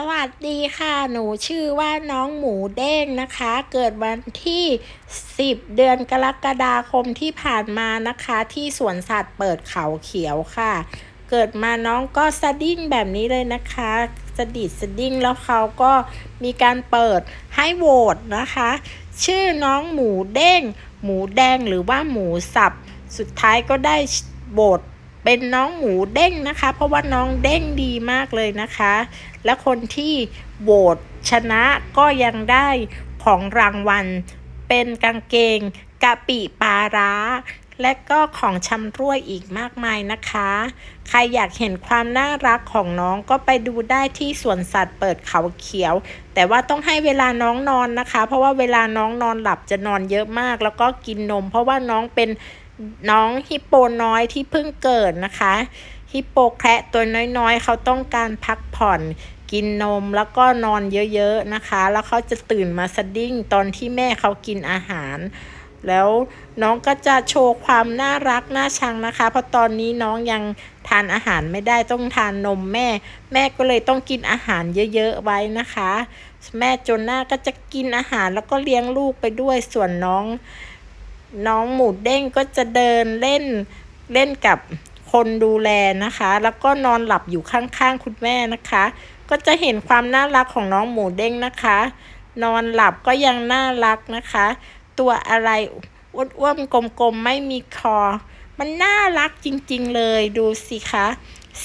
สวัสดีค่ะ หนูชื่อว่าน้องหมูเด้งนะคะ เกิดวันที่ 10 เดือนกรกฎาคมที่ผ่านมานะคะ ที่สวนสัตว์เปิดเขาเขียวค่ะ เกิดมาน้องก็สะดิ้งแบบนี้เลยนะคะสะดิดสะดิ้งแล้วเขาก็มีการเปิดให้โหวตนะคะ ชื่อน้องหมูเด้ง หมูแดงหรือว่าหมูสับ สุดท้ายก็ได้โหวต เป็นน้องหมูเด้งนะคะ เพราะว่าน้องเด้งดีมากเลยนะคะ และคนที่โหวตชนะก็ยังได้ของรางวัล เป็นกางเกงกะปิปลาร้า และก็ของชำร่วยอีกมากมายนะคะ ใครอยากเห็นความน่ารักของน้องก็ไปดูได้ที่สวนสัตว์เปิดเขาเขียว แต่ว่าต้องให้เวลาน้องนอนนะคะ เพราะว่าเวลาน้องนอนหลับจะนอนเยอะมาก แล้วก็กินนม เพราะว่าน้องเป็น น้องฮิปโปน้อยที่เพิ่งเกิดนะคะ ฮิปโปแคระตัวน้อยๆ เขาต้องการพักผ่อนกินนมแล้วก็นอนเยอะๆนะคะ แล้วเขาจะตื่นมาสดิ้งตอนที่แม่เขากินอาหาร แล้วน้องก็จะโชว์ความน่ารักน่าชังนะคะ เพราะตอนนี้น้องยังทานอาหารไม่ได้ต้องทานนมแม่ แม่ก็เลยต้องกินอาหารเยอะๆไว้นะคะ แม่จนหน้าก็จะกินอาหารแล้วก็เลี้ยงลูกไปด้วยส่วนน้อง น้องหมูเด้งก็จะเดินเล่นเล่นกับคนดูแลนะคะ แล้วก็นอนหลับอยู่ข้างๆคุณแม่นะคะ ก็จะเห็นความน่ารักของน้องหมูเด้งนะคะ นอนหลับก็ยังน่ารักนะคะ ตัวอะไรอ้วนๆกลมๆไม่มีคอ มันน่ารักจริงๆเลยดูสิคะ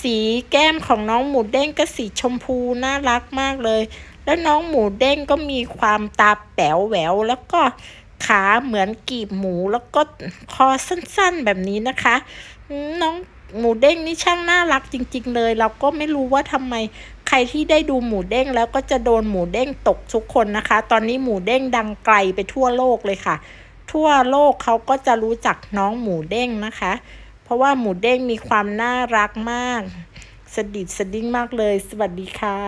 สีแก้มของน้องหมูเด้งก็สีชมพูน่ารักมากเลย แล้วน้องหมูเด้งก็มีความตาแป๋วแหววแล้วก็ ขาเหมือนกีบหมูแล้วก็คอสั้นๆแบบนี้นะคะ น้องหมูเด้งนี่ช่างน่ารักจริง ๆ เลย เราก็ไม่รู้ว่าทำไมใครที่ได้ดูหมูเด้งแล้วก็จะโดนหมูเด้งตกทุกคนนะคะ ตอนนี้หมูเด้งดังไกลไปทั่วโลกเลยค่ะ ทั่วโลกเขาก็จะรู้จักน้องหมูเด้งนะคะ เพราะว่าหมูเด้งมีความน่ารักมาก สดิดสดิ้งมากเลย สวัสดีค่ะ